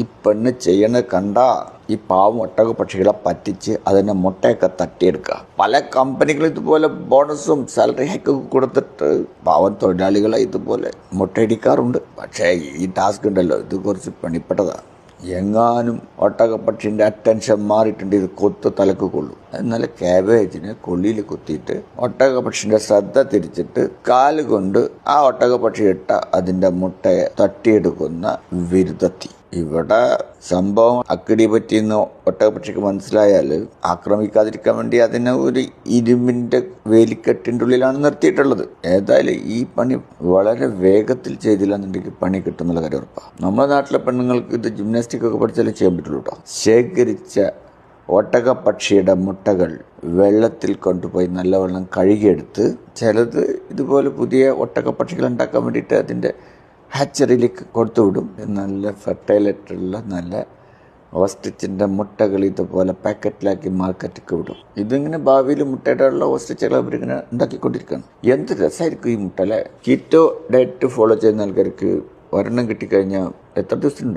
ഈ പെണ്ണ് ചെയ്യണത് കണ്ട ഈ പാവം ഒട്ടക പക്ഷികളെ പറ്റിച്ച് അതിന്റെ മുട്ടയൊക്കെ തട്ടിയെടുക്കുക. പല കമ്പനികളും ഇതുപോലെ ബോണസും സാലറി ഹൈക്കൊക്കെ കൊടുത്തിട്ട് പാവം തൊഴിലാളികളെ ഇതുപോലെ മുട്ടയടിക്കാറുണ്ട്. പക്ഷേ ഈ ടാസ്ക് ഉണ്ടല്ലോ ഇത് കുറച്ച് പണിപ്പെട്ടതാണ് എങ്ങാനും ഒട്ടകപ്പക്ഷിന്റെ അറ്റൻഷൻ മാറിയിട്ടുണ്ട് ഇത് കൊത്ത് തലക്ക് കൊള്ളും. എന്നാൽ കാബേജിനെ കൊള്ളിയിൽ കുത്തിയിട്ട് ഒട്ടകപക്ഷിന്റെ ശ്രദ്ധ തിരിച്ചിട്ട് കാൽ കൊണ്ട് ആ ഒട്ടകപക്ഷി ഇട്ട അതിന്റെ മുട്ടയെ തട്ടിയെടുക്കുന്ന വിരുദ്ധത്തി. ഇവിടെ സംഭവം അക്കിടി പറ്റിയെന്ന് ഒട്ടകപക്ഷിക്ക് മനസ്സിലായാൽ ആക്രമിക്കാതിരിക്കാൻ വേണ്ടി അതിനെ ഒരു ഇരുമ്പിന്റെ വേലിക്കെട്ടിന്റെ ഉള്ളിലാണ് നിർത്തിയിട്ടുള്ളത്. ഏതായാലും ഈ പണി വളരെ വേഗത്തിൽ ചെയ്തില്ലാന്നുണ്ടെങ്കിൽ പണി കിട്ടുന്നുള്ള കാര്യം ഉറപ്പാണ് നമ്മുടെ നാട്ടിലെ പെണ്ണുങ്ങൾക്ക് ഇത് ജിംനാസ്റ്റിക് ഒക്കെ പഠിച്ചാലേ ചെയ്യാൻ പറ്റുള്ളൂ കേട്ടോ ശേഖരിച്ച ഒട്ടകപ്പക്ഷിയുടെ മുട്ടകൾ വെള്ളത്തിൽ കൊണ്ടുപോയി നല്ലവണ്ണം കഴുകിയെടുത്ത് ചിലത് ഇതുപോലെ പുതിയ ഒട്ടകപ്പക്ഷികൾ ഉണ്ടാക്കാൻ വേണ്ടിയിട്ട് അതിന്റെ ഹാച്ചറിയിലേക്ക് കൊടുത്തുവിടും നല്ല ഫെർട്ടൈലായിട്ടുള്ള നല്ല ഓസ്റ്റിച്ചിന്റെ മുട്ടകൾ ഇതുപോലെ പാക്കറ്റിലാക്കി മാർക്കറ്റിലേക്ക് വിടും. ഇതിങ്ങനെ ഭാവിയിൽ മുട്ടയിടാനുള്ള ഓസ്റ്റിച്ചകൾ അവരിങ്ങനെ ഉണ്ടാക്കിക്കൊണ്ടിരിക്കുകയാണ്. എന്ത് രസമായിരിക്കും ഈ മുട്ട അല്ലേ? കീറ്റോ ഡയറ്റ് ഫോളോ ചെയ്യുന്ന ആൾക്കാർക്ക് ഒരെണ്ണം കിട്ടിക്കഴിഞ്ഞാൽ എത്ര ദിവസം